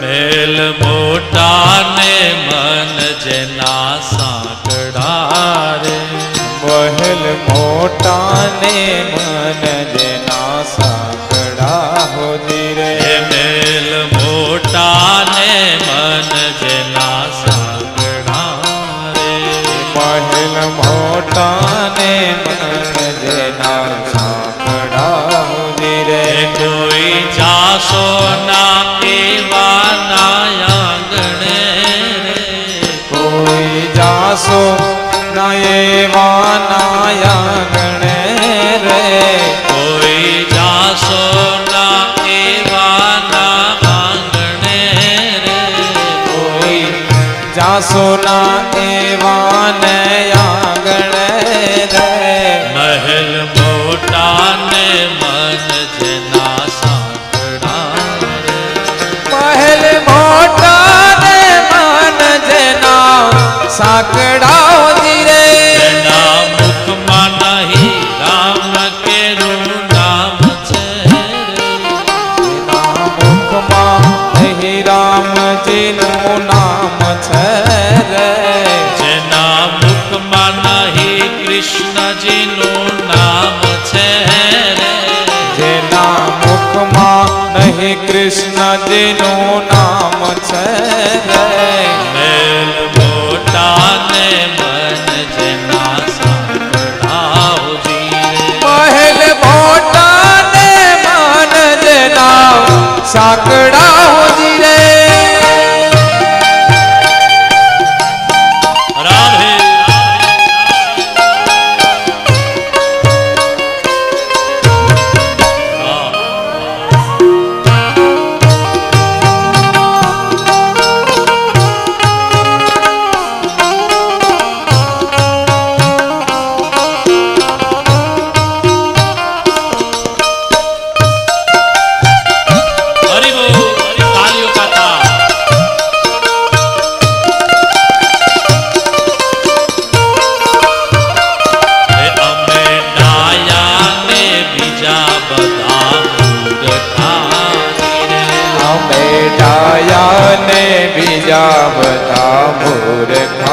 મેલ મોટા ને મન જેના સાંકડા રે. મહેલ મોટા ને મન સાકડાવતી રે એના મુખમાં નહીં રામ કેરું નામ છે એના મુખમાં નહીં રામજી যেন না જામતા મૂર્ખ